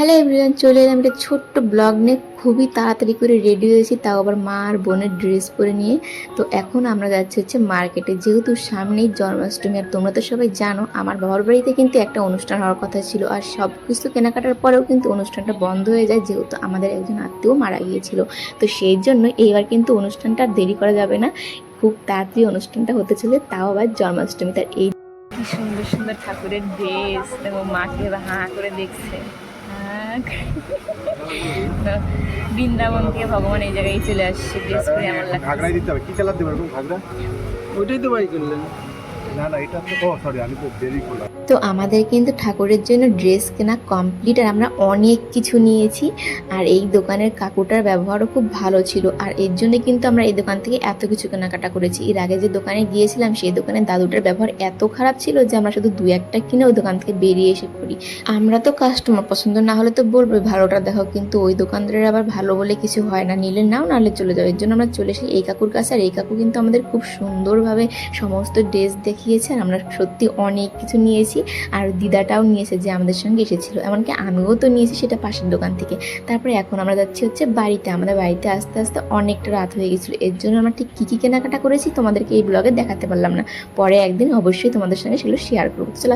Hello everyone চলে এলাম একটা ছোট্ট ব্লগ নিয়ে। খুবই তাড়াতাড়ি করে রেডি হয়েছি, তাও আবার মা আর বোনের ড্রেস পরে নিয়ে। তো এখন আমরা যাচ্ছি হচ্ছে মার্কেটে যেহেতু সামনেই জন্মাষ্টমী, আর তোমরা তো সবাই জানো, আমার বাবার বাড়িতে কিন্তু একটা অনুষ্ঠান হওয়ার কথা ছিল। আর সব কিছু কেনাকাটার পরেও কিন্তু অনুষ্ঠানটা বন্ধ হয়ে যায়, যেহেতু আমাদের একজন আত্মীয় মারা গিয়েছিল। তো সেই জন্য এইবার কিন্তু অনুষ্ঠানটা দেরি করা যাবে না। খুব তাড়াতাড়ি অনুষ্ঠানটা হতে চলে, তাও আবার জন্মাষ্টমী তার এই সুন্দর সুন্দর ঠাকুরের ড্রেস এবং মাকে হাঁ করে দেখছে। হাঁ করে- তো বৃন্দাবনকে ভগবান এই জায়গায় চলে আসছে ড্রেস পরে আমার লাগছে ঘাগড়াই দিতে হবে। কি কালার দেবে এরকম ঘাগড়া? ওইটাই তো বাই করলেন তো আমাদের কিন্তু ঠাকুরের জন্য ড্রেস কেনা কমপ্লিট আর আমরা অনেক কিছু নিয়েছি। আর এই দোকানের কাকুটার ব্যবহারও খুব ভালো ছিল। আর এর জন্য কিন্তু আমরা এই দোকান থেকে এত কিছু কেনাকাটা করেছি। এর আগে যে দোকানে গিয়েছিলাম, সেই দোকানের দাদুটার ব্যবহার এত খারাপ ছিল যে আমরা শুধু দু একটা কিনে ওই দোকান থেকে বেরিয়ে এসে পড়ি। আমরা তো কাস্টমার পছন্দ না হলে তো বলবে, ভালোটা দেখো। কিন্তু ওই দোকানদারের আবার ভালো বলে কিছু হয় না। নিলে নাও, নাহলে চলে যাও। এর জন্য আমরা চলে এসে এই কাকুর কাছে। আর এই কাকু কিন্তু আমাদের খুব সুন্দরভাবে সমস্ত ড্রেস দেখিয়েছে আর আমরা সত্যি অনেক কিছু নিয়েছি আর দিদাটাও নিয়েছে যে আমাদের সঙ্গে এসেছিল। এমনকি আমিও তো নিয়েছি সেটা পাশের দোকান থেকে। তারপরে এখন আমরা যাচ্ছি হচ্ছে বাড়িতে। আমাদের বাড়িতে আস্তে আস্তে অনেকটা রাত হয়ে গেছিল। এর জন্য আমরা ঠিক কী কী কেনাকাটা করেছি তোমাদেরকে এই ব্লগে দেখাতে পারলাম না। পরে একদিন অবশ্যই তোমাদের সঙ্গে সেগুলো শেয়ার করব। চলো